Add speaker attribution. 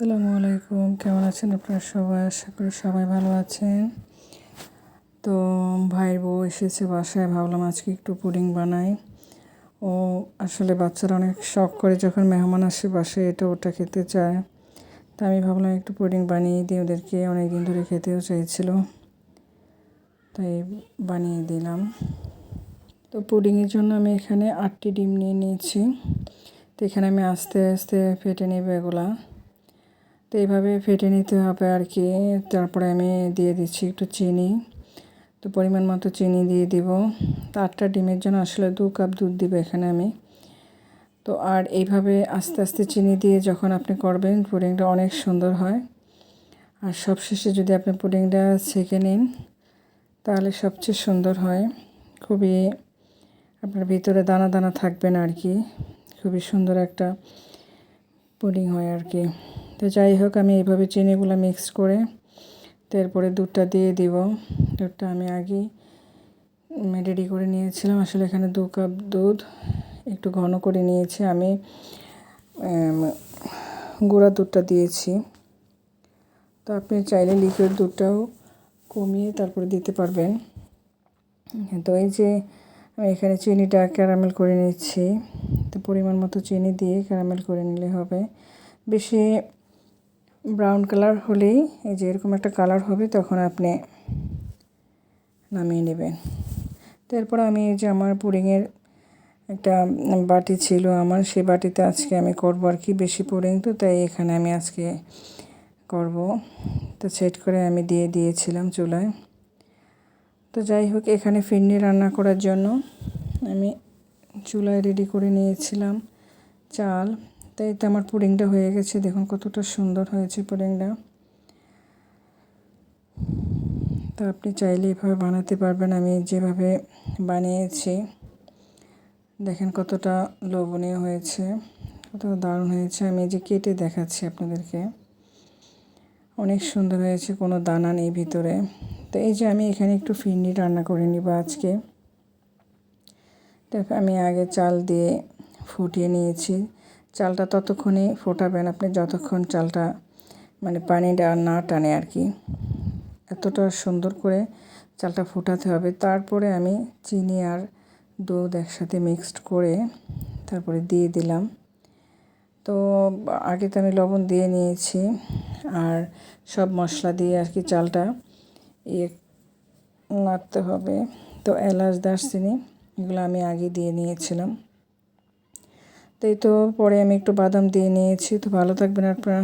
Speaker 1: আসসালামু আলাইকুম। কেমন আছেন আপনারা সবাই? আশা করি সবাই ভালো আছেন। তো, ভাইয়ের বউ এসেছে বাসায়, ভাবলাম আজকে একটু পুডিং বানাই। ও আসলে বাচ্চারা অনেক শখ করে যখন মেহমান আসে বাসায়, এটা ওটা খেতে চায়। তা আমি ভাবলাম একটু পুডিং বানিয়ে দিই, ওদেরকে অনেক দিন ধরে খেতেও চাইছিল। তাই বানিয়ে দিলাম। তো পুডিংয়ের জন্য আমি এখানে আটটি ডিম নিয়ে নিয়েছি। তো এখানে আমি আস্তে আস্তে ফেটে নেব এগুলা। তো এইভাবে ফেটে নিতে হবে আর কি। তারপরে আমি দিয়ে দিচ্ছি একটু চিনি। তো পরিমাণ মতো চিনি দিয়ে দিব। তো আটটা ডিমের জন্য আসলে দু কাপ দুধ দিব এখানে আমি। তো আর এইভাবে আস্তে আস্তে চিনি দিয়ে যখন আপনি করবেন, পুডিংটা অনেক সুন্দর হয়। আর সবশেষে যদি আপনি পুডিংটা ছেঁকে নিন, তাহলে সবচেয়ে সুন্দর হয়। খুবই আপনার ভিতরে দানা দানা থাকবে না আর কি। খুবই সুন্দর একটা পুডিং হয় আর কি। তো যাই হোক, আমি এইভাবে চিনিগুলো মিক্স করে তারপরে দুধটা দিয়ে দিব। দুধটা আমি আগেই রেডি করে নিয়েছিলাম। আসলে এখানে দু কাপ দুধ, একটু ঘন করে নিয়েছি। আমি গুঁড়া দুধটা দিয়েছি। তো আপনি চাইলে লিকুইড দুধটাও কমিয়ে তারপরে দিতে পারবেন। তো এই যে আমি এখানে চিনিটা ক্যারামেল করে নিচ্ছি। তো পরিমাণ মতো চিনি দিয়ে ক্যারামেল করে নিলে হবে। বেশি ব্রাউন কালার হলেই এই যে এরকম একটা কালার হবে, তখন আপনি নামিয়ে নেবেন। তারপর আমি এই যে আমার পুডিংয়ের একটা বাটি ছিল আমার, সেই বাটিতে আজকে আমি করব আর কি বেশি পুডিং তো তাই এখানে আমি আজকে করব। তো সেট করে আমি দিয়ে দিয়েছিলাম চুলায়। তো যাই হোক, এখানে ফিরনি রান্না করার জন্য আমি চুলায় রেডি করে নিয়েছিলাম চাল। তাই তো আমার পুডিংটা হয়ে গেছে। দেখুন কতটা সুন্দর হয়েছে পুডিংটা। তো আপনি চাইলে এভাবে বানাতে পারবেন। আমি যেভাবে বানিয়েছি, দেখেন কতটা লোভনীয় হয়েছে, কতটা দারুণ হয়েছে। আমি যে কেটে দেখাচ্ছি আপনাদেরকে। অনেক সুন্দর হয়েছে, কোনো দানা নেই ভিতরে। তো এই যে আমি এখানে একটু ফিরনি রান্না করে নিব আজকে। দেখো, আমি আগে চাল দিয়ে ফুটিয়ে নিয়েছি। চালটা ততক্ষণই ফোটাবেন, আপনি যতক্ষণ চালটা মানে পানিটা না টানে আর কি। এতটা সুন্দর করে চালটা ফোটাতে হবে। তারপরে আমি চিনি আর দুধ একসাথে মিক্সড করে তারপরে দিয়ে দিলাম। তো আগে তো আমি লবণ দিয়ে নিয়েছি আর সব মশলা দিয়ে আর কি চালটা ইয়ে নাড়তে হবে। তো এলাচ, দারচিনি এগুলো আমি আগে দিয়ে নিয়েছিলাম। তো এই তো পরে আমি একটু বাদাম দিয়ে নিয়েছি তো ভালো থাকবেন আপনারা।